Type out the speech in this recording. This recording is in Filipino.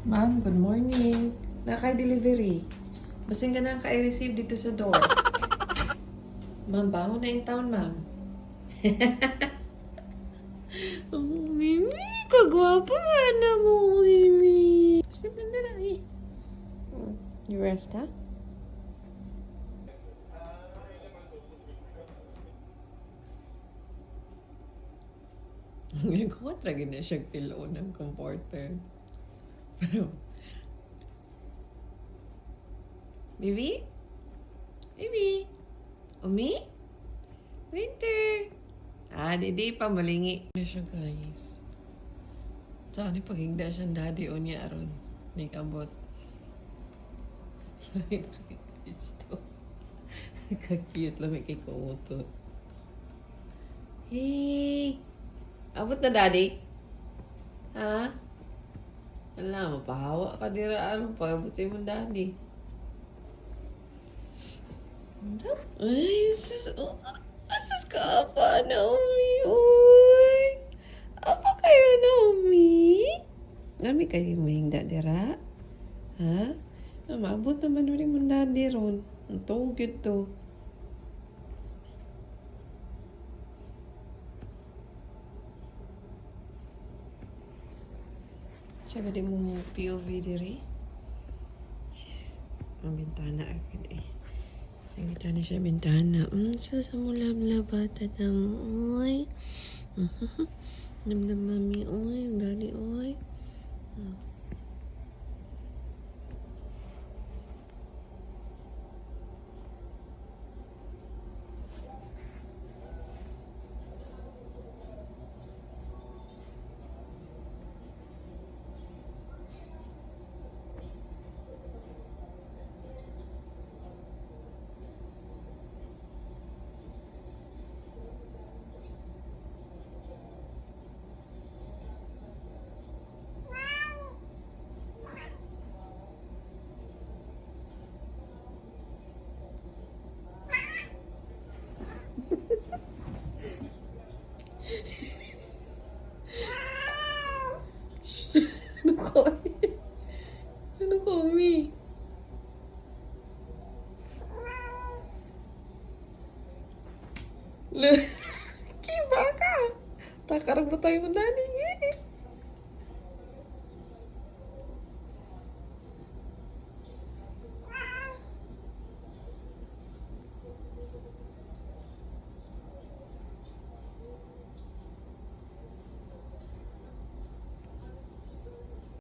Ma'am, good morning. Naka-delivery. Basing ka na ka-receive dito sa door. ma'am, baho na yung town, ma'am. oh, Mimi, kagwapo nga na mo, Mimi. Sleep na lang eh. You rest, ha? Ngayon ko talaga na siyang pillow ng comforter. Baby? Baby? Umi? Winter? Ah, didi pa malingi. Na siya guys. Saan ni pagigda siyang daddy o niya aron? Ni kabot. Gusto. Kakute lang may kay kumutot. Hey! Abot na daddy? Ha? Wala, mapahawa ka dira. Ano pa? Sa imong daddy. Ay, sus, oh, sus ka pa, Naomi, uy. Apa kayo, Naomi? Nami kayo mo yung dadira? Ha? Maabot naman rin mo daddy ron. Ang tugid to. Siya ba di mo POV diri? Jeez. Ang bintana agad eh. Ang bintana siya bintana. Mm, sa sa mo lablabata na mo, oy. Mhm. Namdam mami, oy. Daddy, oy. Mm. Shh. Ano ko? Ano ko, Mi? Kiba ka. Takarag ba tayo mo dani